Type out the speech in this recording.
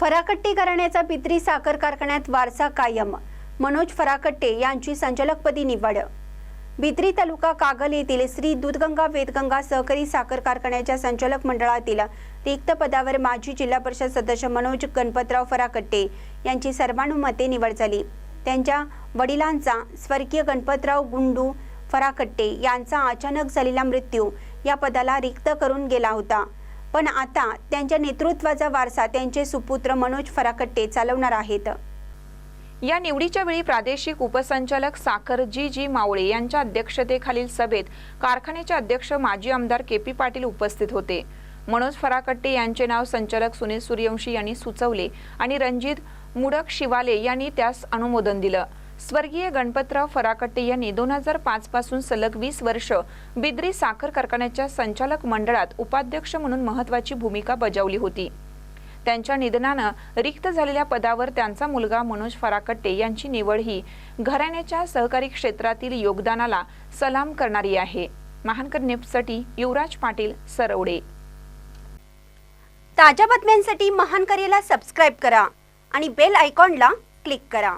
फराकट्टी घराण्याचा पित्री साखर कारखान्यात वारसा कायम. मनोज फराकट्टे यांची संचालकपदी निवड. बित्री तालुका कागल येथील श्री दूधगंगा वेदगंगा सहकारी साखर कारखान्याच्या संचालक मंडळातील रिक्त पदावर माजी जिल्हा परिषद सदस्य मनोज गणपतराव फराकट्टे यांची सर्वानुमते निवड झाली. त्यांच्या वडिलांचा स्वर्गीय गणपतराव गुंडू फराकट्टे यांचा अचानक झालेला मृत्यू या पदाला रिक्त करून गेला होता. पण आता त्यांच्या नेतृत्वाचा वारसा त्यांचे सुपुत्र मनोज फराकट्टे चालवणार आहेत. या निवडीच्या वेळी प्रादेशिक उपसंचालक साखर जी जी मावळे यांच्या अध्यक्षतेखालील सभेत कारखान्याचे अध्यक्ष माजी आमदार के पी पाटील उपस्थित होते. मनोज फराकट्टे यांचे नाव संचालक सुनील सूर्यवंशी यांनी सुचवले आणि रणजित मुडक शिवाले यांनी त्यास अनुमोदन दिलं. स्वर्गीय गणपतराव फराकट्टे यांनी दोन हजार पाच पासून सलग वीस वर्ष बिद्री साखर कारखान्याच्या संचालक मंडळात उपाध्यक्ष म्हणून महत्वाची भूमिका बजावली होती. त्यांच्या निधनानं रिक्त झालेल्या पदावर त्यांचा मुलगा मनोज फराकट्टे यांची निवड ही घराण्याच्या सहकारी क्षेत्रातील योगदानाला सलाम करणारी आहे. महानकर नेपसाठी युवराज पाटील सरवडे. ताज्या बातम्यांसाठी महानकरेला सबस्क्राईब करा आणि बेल आयकॉनला क्लिक करा.